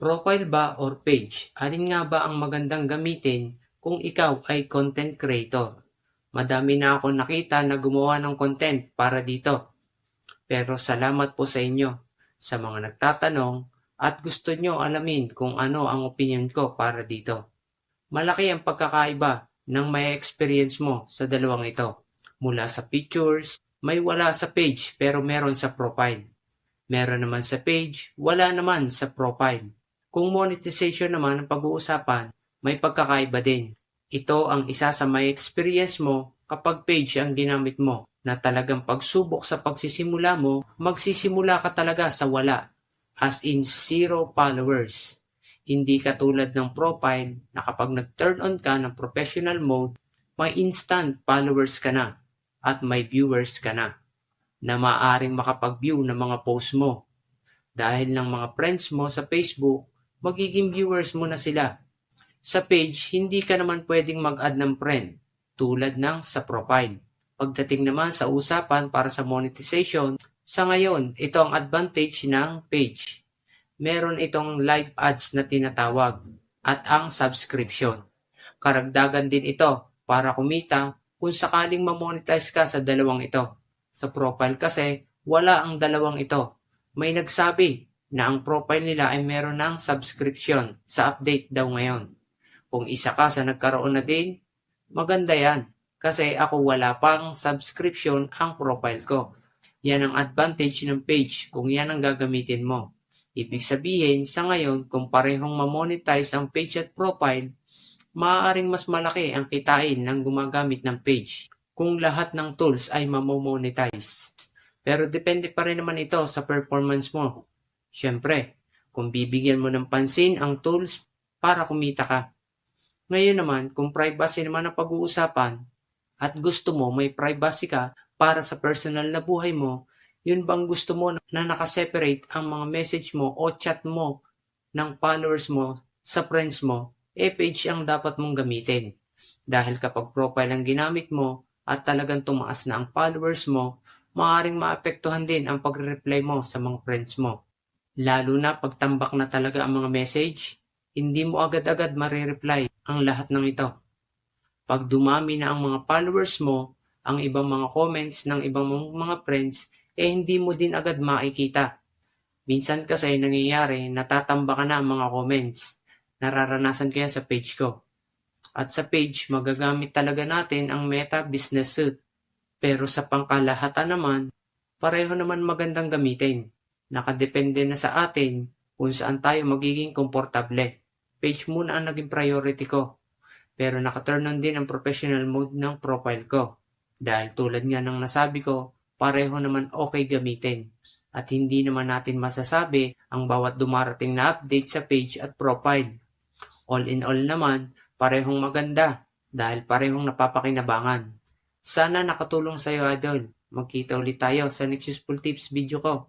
Profile ba or page? Alin nga ba ang magandang gamitin kung ikaw ay content creator? Madami na ako nakita na gumawa ng content para dito. Pero salamat po sa inyo sa mga nagtatanong at gusto nyo alamin kung ano ang opinion ko para dito. Malaki ang pagkakaiba ng may experience mo sa dalawang ito. Mula sa pictures, may wala sa page pero meron sa profile. Meron naman sa page, wala naman sa profile. Kung monetization naman ang pag-uusapan, may pagkakaiba din. Ito ang isa sa may experience mo kapag page ang ginamit mo na talagang pagsubok sa pagsisimula mo, magsisimula ka talaga sa wala as in zero followers. Hindi katulad ng profile na kapag nag-turn on ka ng professional mode, may instant followers ka na at may viewers ka na na maaring makapag-view ng mga post mo. Dahil ng mga friends mo sa Facebook, magiging viewers mo na sila. Sa page, hindi ka naman pwedeng mag-add ng friend, tulad ng sa profile. Pagdating naman sa usapan para sa monetization, sa ngayon, ito ang advantage ng page. Meron itong live ads na tinatawag at ang subscription. Karagdagan din ito para kumita kung sakaling mamonetize ka sa dalawang ito. Sa profile kasi, wala ang dalawang ito. May nagsabi na ang profile nila ay meron ng subscription sa update daw ngayon. Kung isa ka sa nagkaroon na din, maganda yan. Kasi ako wala pang subscription ang profile ko. Yan ang advantage ng page kung yan ang gagamitin mo. Ibig sabihin, sa ngayon, kung parehong mamonetize ang page at profile, maaaring mas malaki ang kitain ng gumagamit ng page kung lahat ng tools ay mamomonetize. Pero depende pa rin naman ito sa performance mo. Siyempre, kung bibigyan mo ng pansin ang tools para kumita ka. Ngayon naman, kung privacy naman ang pag-uusapan at gusto mo may privacy ka para sa personal na buhay mo, yun bang gusto mo na nakaseparate ang mga message mo o chat mo ng followers mo sa friends mo, eh page ang dapat mong gamitin. Dahil kapag profile ang ginamit mo at talagang tumaas na ang followers mo, maaaring maapektuhan din ang pagre-reply mo sa mga friends mo. Lalo na pagtambak na talaga ang mga message, hindi mo agad-agad marireply ang lahat ng ito. Pag dumami na ang mga followers mo, ang ibang mga comments ng ibang mga friends, eh hindi mo din agad makikita. Minsan kasi nangyayari, natatamba ka na ang mga comments. Nararanasan kaya sa page ko. At sa page, magagamit talaga natin ang Meta Business Suite. Pero sa pangkalahatan naman, pareho naman magandang gamitin. Nakadepende na sa atin kung saan tayo magiging komportable. Page muna ang naging priority ko. Pero nakaturn on din ang professional mode ng profile ko. Dahil tulad nga ng nasabi ko, pareho naman okay gamitin. At hindi naman natin masasabi ang bawat dumarating na update sa page at profile. All in all naman, parehong maganda dahil parehong napapakinabangan. Sana nakatulong sa iyo, Idol. Magkita ulit tayo sa next useful tips video ko.